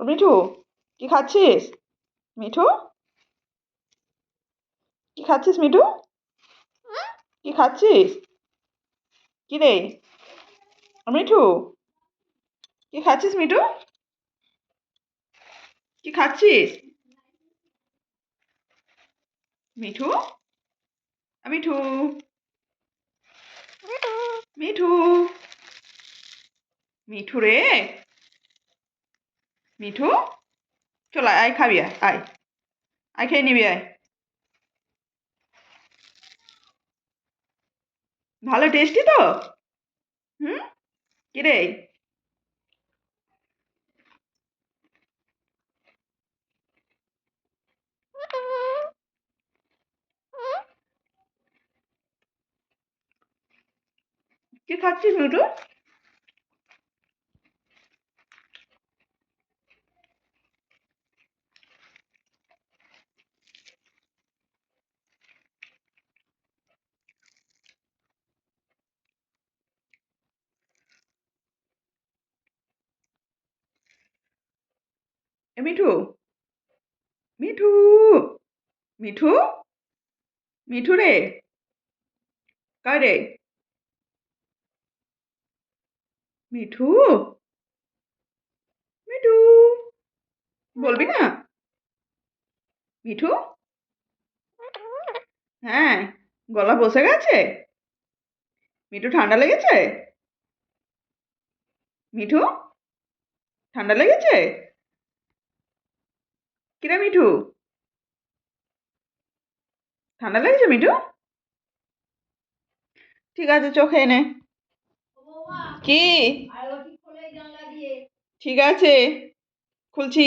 ও মিঠু কি খাচ্ছিস? মিঠু? কি খাচ্ছিস মিঠু? কি খাচ্ছিস? কি রে? মিঠু কি খাচ্ছিস মিঠু? কি খাচ্ছিস? মিঠু। মিঠু। মিঠু। মিঠু রে? মিঠু, চল আয় খাবি, আয় আয়। আয় খেয়ে নিবি, আয়। ভালো টেস্টি তো? হুম? কিরে কি খাচ্ছিস মিঠু? মিঠু? মিঠু? মিঠু? মিঠু রে? কয় রে? মিঠু? মিঠু? বলবি না? মিঠু? হ্যাঁ গলা বসে গেছে? মিঠু ঠান্ডা লেগেছে? মিঠু, ঠান্ডা লেগেছে? কিরে মিঠু? ঠান্ডা লেগেছে মিঠু? ঠিক আছে চোখে এনে। কি? ঠিক আছে খুলছি।